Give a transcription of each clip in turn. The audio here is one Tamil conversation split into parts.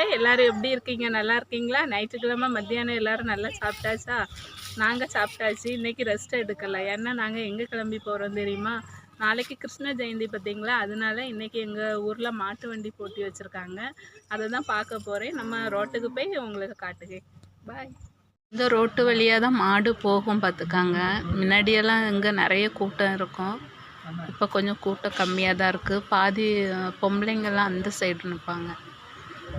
மக்களே எல்லாரும் எப்படி இருக்கீங்க? நல்லா இருக்கீங்களா? ஞாயிற்றுக்கிழமை மத்தியானம் எல்லாரும் நல்லா சாப்பிட்டாச்சா? நாங்கள் சாப்பிட்டாச்சு. இன்றைக்கி ரெஸ்ட் எடுக்கலை. ஏன்னா நாங்கள் எங்கே கிளம்பி போகிறோம் தெரியுமா? நாளைக்கு கிருஷ்ண ஜெயந்தி பார்த்தீங்களா? அதனால இன்றைக்கி எங்கள் ஊரில் மாட்டு வண்டி போட்டி வச்சுருக்காங்க. அதை தான் பார்க்க போகிறேன் நம்ம ரோட்டுக்கு போய் உங்களுக்கு காட்டுகிறேன் பாய் இந்த ரோட்டு வழியாக தான் மாடு போகும் பார்த்துக்காங்க. முன்னாடியெல்லாம் இங்கே நிறைய கூட்டம் இருக்கும். இப்போ கொஞ்சம் கூட்டம் கம்மியாக தான் இருக்குது பாதி பொம்பளைங்கள்லாம் அந்த சைடு நிற்பாங்க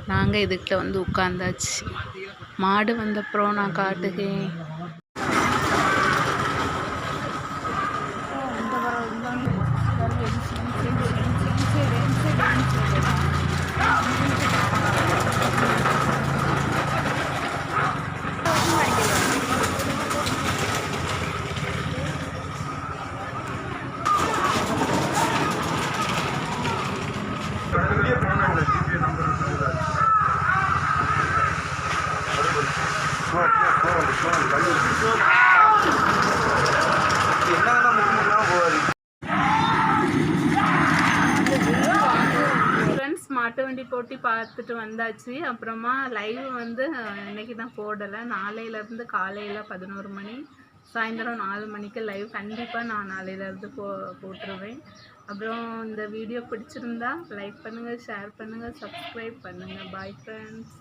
நாங்கள் இதுக்கிட்ட வந்து உட்காந்தாச்சு மாடு வந்தப்புறம் நான் காட்டுகேன் மாட்டு வண்டி போட்டி பார்த்துட்டு வந்தாச்சு. அப்புறமா லைவ் வந்து இன்னைக்கு தான் போடலை. நாளையிலேருந்து காலையில் பதினோரு மணி சாயந்தரம் நாலு மணிக்கு லைவ் கண்டிப்பாக நான் நாளையிலேருந்து போ போட்டுருவேன். அப்புறம் இந்த வீடியோ பிடிச்சிருந்தா லைக் பண்ணுங்கள் ஷேர் பண்ணுங்கள் சப்ஸ்கிரைப் பண்ணுங்கள் பாய் ஃப்ரெண்ட்ஸ்